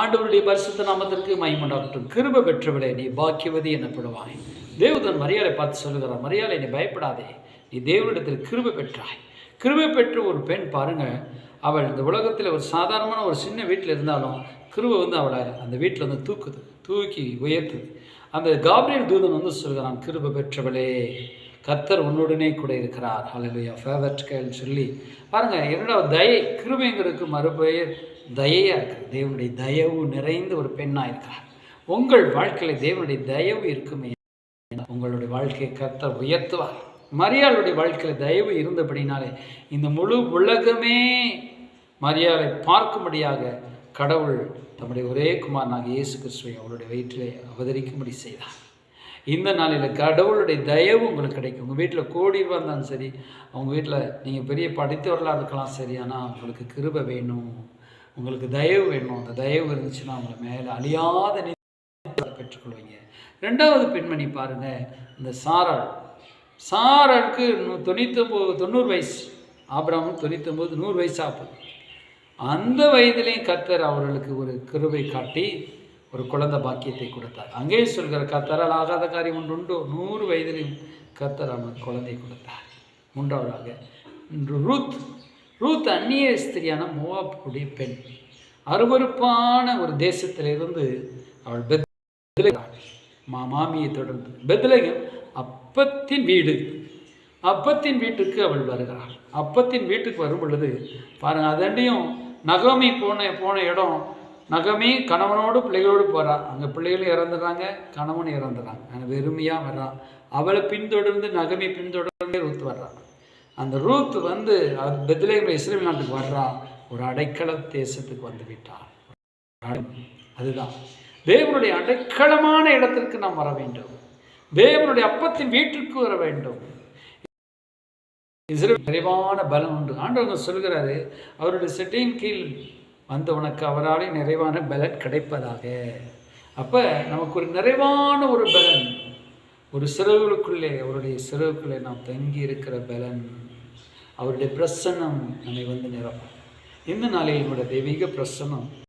ஆண்டவருடைய பரிசுத்த நாமத்திற்கு மைமுண்டாகட்டும் கிருப பெற்றவளே நீ பாக்கியவதி எனப்படுவாய். தேவதன் மரியாதை பார்த்து சொல்லுகிறார் மரியாதை நீ பயப்படாதே. நீ தேவனிடத்தில் கிருப பெற்றாய். கிருபை பெற்ற ஒரு பெண் பாருங்க. அவள் இந்த உலகத்தில் ஒரு சாதாரணமான ஒரு சின்ன வீட்டில் இருந்தாலும் கிருபை வந்து அவளை அந்த வீட்டில் வந்து தூக்குது தூக்கி உயர்த்துது. அந்த காப்ரியல் தூதன் வந்து சொல்கிறான் கிருபை பெற்றவளே. கர்த்தர் உன்னுடனே கூட இருக்கிறார். ஹalleluya ஃபேவரட் கேள்னு சொல்லி. பாருங்க என்னோட தயை கிருபைங்கிறதுக்கு மறுபெயர் தயையாக இருக்குது தேவனுடைய தயவு நிறைந்த ஒரு பெண்ணாக இருக்கிறார். உங்கள் வாழ்க்கையில் தேவனுடைய தயவு இருக்குமே. உங்களுடைய வாழ்க்கையை கர்த்தர் உயர்த்துவார். மரியாளுடைய வாழ்க்கையில் தயவு இருந்தபடினாலே இந்த முழு உலகமே மரியாதை பார்க்கும்படியாக கடவுள் தம்முடைய ஒரே குமாரனாக இயேசு கிறிஸ்துவை அவருடைய வயிற்றிலே அவதரிக்கும்படி செய்தார். இந்த நாளில் கடவுளுடைய தயவு உங்களுக்கு கிடைக்கும். உங்கள் வீட்டில் கோடி ரூபா இருந்தாலும் சரி அவங்க வீட்டில் நீங்கள் பெரிய படித்தவர்களாக இருக்கலாம் சரி ஆனால் உங்களுக்கு கிருபை வேணும். உங்களுக்கு தயவு வேணும். அந்த தயவு இருந்துச்சுன்னா உங்களை மேலே அழியாத நீதி பெற்றுக்கொள்வீங்க. ரெண்டாவது பெண்மணி பாருங்க இந்த சாராள். சாராளுக்கு நூ- தொண்ணூத்தொம்பது தொண்ணூறு வயசு. ஆபிரகாமுக்கு தொண்ணூத்தொம்பது நூறு வயசு ஆகுது. அந்த வயதிலையும் கர்த்தர் அவர்களுக்கு ஒரு கிருபை காட்டி ஒரு குழந்தை பாக்கியத்தை கொடுத்தார். அங்கேயே சொல்கிற கத்தரால் ஆகாத காரியம் ஒன்று உண்டோ. நூறு வயதிலையும் கத்தர் அவனுக்கு குழந்தை கொடுத்தார். மூன்றாவதாக இன்று ரூத் ரூத் அந்நிய ஸ்திரியான மோவாப்புடைய பெண். அருவருப்பான ஒரு தேசத்திலிருந்து அவள் பெத் மா மாமியை தொடர்ந்து. பெத்லகம் அப்பத்தின் வீடு. அப்பத்தின் வீட்டுக்கு அவள் வருகிறாள். அப்பத்தின் வீட்டுக்கு வரும் பொழுது பாருங்கள் அதண்டியும் நகமி போன போன இடம் நகமி கணவனோடு பிள்ளைகளோடு போகிறான் அங்கே பிள்ளைகளும் இறந்துடுறாங்க கணவனும் இறந்துடுறாங்க அங்கே வெறுமையாக வர்றான் அவளை பின்தொடர்ந்து நகமி பின்தொடர்ந்து ரூத் வர்றான் அந்த ரூத் வந்து பெத்லேகம் இஸ்ரேல் நாட்டுக்கு வர்றான் ஒரு அடைக்கல தேசத்துக்கு வந்து விட்டாள் அதுதான். தேவனுடைய அடைக்கலமான இடத்திற்கு நாம் வர வேண்டும். தேவனுடைய அப்பத்தின் வீட்டிற்கு வர வேண்டும். இஸ்ரேல் நிறைவான பலம் உண்டு. ஆண்டவங்க சொல்கிறாரு அவருடைய செட்டின் கீழ் வந்த உனக்கு அவராலே நிறைவான பலன் கிடைப்பதாக. அப்போ நமக்கு ஒரு நிறைவான ஒரு பலன் ஒரு சிறகுகளுக்குள்ளே அவருடைய சிறகுக்குள்ளே நாம் தங்கி இருக்கிற பலன் அவருடைய பிரசன்னம் நம்மை வந்து நிரப்பும். இந்த நாளில் நம்முடைய தெய்வீக பிரசன்னம்